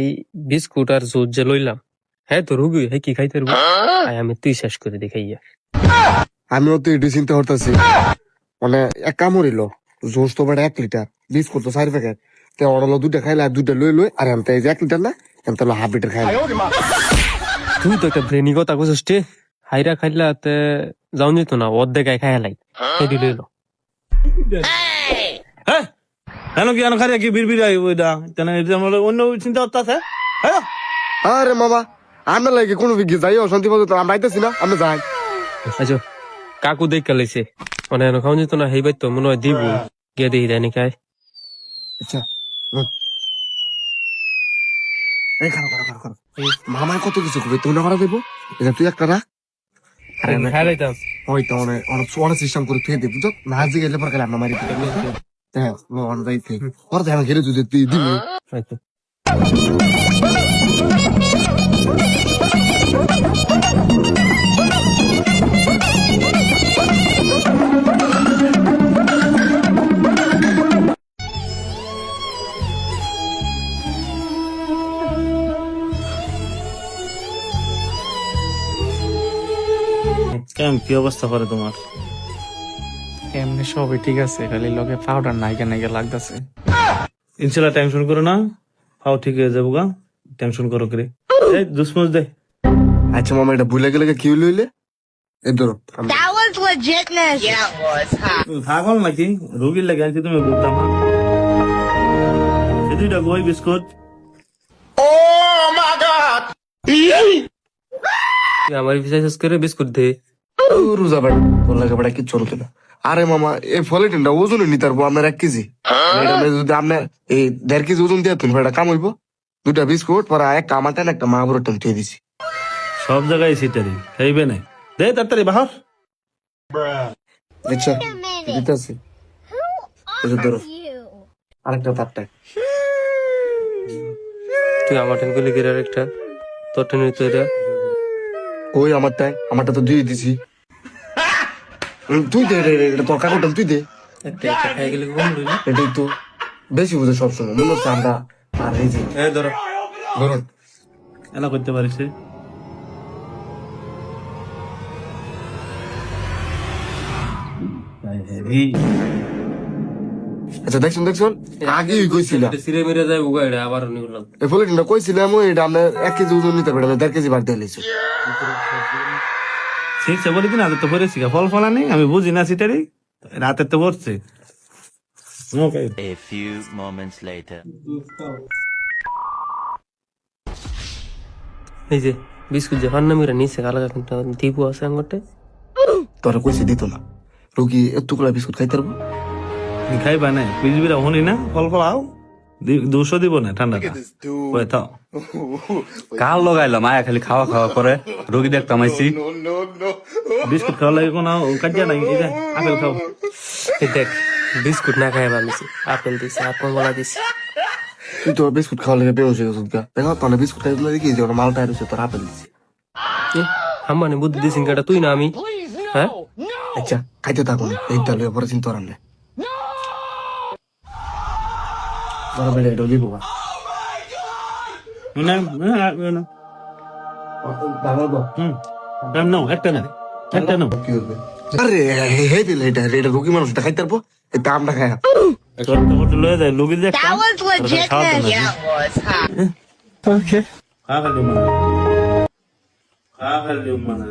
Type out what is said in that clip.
এই বিস্কুট আর জুস যে লইলাম হ্যাঁ তো রুগী হ্যাঁ কি খাইতে পারব আয় আমি তুই শেষ করে দেখাইয়া আমিও তো এটি চিন্তা করতেছি। মানে এক কাম হইল জোস তো বেড়া এক লিটার বিস্কুট তো চার প্যাকেট। তে অড়লো দুইটা খাইলে আর দুইটা লই লই আর এমতে যে এক লিটার না এমতে হাফ লিটার খাইলে। তুই তো একটা ব্রেনি কথা কইছিস তে হাইরা খাইলা তে যাও যেত না অর্ধেক খাই খাই লাই সেটি লইলো। হ্যাঁ? কেন কি আনো খারি কি বিড় বিড় ওইটা কেন এটা আমার অন্য চিন্তা করতে আছে? হ্যাঁ? আরে মামা আমরা লাগে কোনো বিজ্ঞে যাই অশান্তি মতো আমরা আইতেছি না আমরা যাই। আচ্ছা কাকু দেখ কালাইছে মানে এনে খাওয়া যেত না হেইবার তো মনে হয় দিব। গিয়ে দেখি দেয়নি খায়। আচ্ছা এই মামায় কত কিছু করবে তুমি না করা দেবো এটা তুই একটা রাখ। আরে খাই লাইতাম। হয়তো অনেক অনেক সিস্টেম করে তুই দেবো না আজকে গেলে পর আমরা মারি হ্যাঁ হয়তো কেমন কি অবস্থা করে তোমার? এমনি সবই ঠিক আছে খালি লগে পাউডার নাইকা নাইকা লাগতেছে। ইনশাল্লাহ টেনশন করো না ফাও ঠিক হয়ে যাব গা টেনশন করো করে। এই দুসমস দে। আচ্ছা মামা এটা ভুলে গেলে কি হইলে এই ধরো That was legitness. Yeah, it was. পাগল নাকি? রোগীর লাগে আনছি তুমি বুঝতাম না এই দুইটা গই বিস্কুট। তুই আমার শেষ করে বিস্কুট দে। ও, রোজা বেড়া তোর লাগে বেড়া কিচ্ছু হতো না? আরে মামা এই ফলেটিনটা ওজন নি তারপর আপনার এক কেজি। এটা যদি আপনার এই দেড় কেজি ওজন দিয়ে তুমি বেড়া কাম হইব। দুটা বিস্কুট পরে একটা আমার টান একটা মা বড় টান থুয়ে দিছি। সব জায়গায় সিটারি খাইবে না দে তাড়াতাড়ি বাহার। আচ্ছা দিতেছি। এটা ধরো. আরেকটা তারটা। তুই আমার টেন করলি গিয়ে একটা তোর টেন হইতো এটা ওই আমারটাই আমারটা তো দিয়ে দিছি। তুই দে রে, রে, তোর কাকুটা তুই দে। একটা একটা খাই গেলে কম রইলি এটাই তো বেশি বুঝে সবসময় মনে হচ্ছে আমরা আর এই যে এই ধরো ধরুন এনা করতে পারিস আচ্ছা দেখছেন দেখছেন? আগেই কইছিলাম সিরে মেরে যায় উগা এটা আবার কইছিলাম এটা এক কেজি ওজন নিতে পারবে দেড় কেজি বাদ দিয়ে লিছে শিখছে বলি কিনা তো পড়েছি ফল ফলা নেই আমি বুঝি না সিটারি রাতে তো পড়ছে। ওকে A few moments later. এই যে বিস্কুট যে ফান্না মেরে নিচে কালা কিন্তু দিব আছে আঙ্গটে। তোরা কইছে দিত না রুগী এতগুলা বিস্কুট খাইতে পারব? খাইবা না বিজবিরা হনি না ফল ফল আও দুশো দিব না ঠান্ডা থাও কাল লগাইলাম আয়া খালি খাওয়া খাওয়া করে রোগী দেখতাম আইসি বিস্কুট খাওয়া লাগে কোনো কাজিয়া নাই এই আপেল খাও দেখ বিস্কুট না খাই বানিয়েছি আপেল দিছে আপেল বলা দিছে। তুই তো বিস্কুট খাওয়া লেগে গেছিস গা। দেখো তোর বিস্কুট খাইতে দেখি যে ওরা মালটা রয়েছে তোর আপেল দিছি। আম্মানে বুদ্ধি দিছিস কাটা তুই না আমি? হ্যাঁ? আচ্ছা খাইতে থাকুন এই তাহলে পরে চিন্তা করার বড় বেড়ে এটা লিবো বা না না না দাঁড়াবো হুম দাম নাও একটা না একটা নাও কি হবে আরে হে দিলে এটা এটা রুগী মানুষ এটা খাইতে এই দামটা খায় তোর তো কত লয়ে যায় লোকের যে That was legitness. Yeah, it was. Huh? খা খালি মানে খালি মানে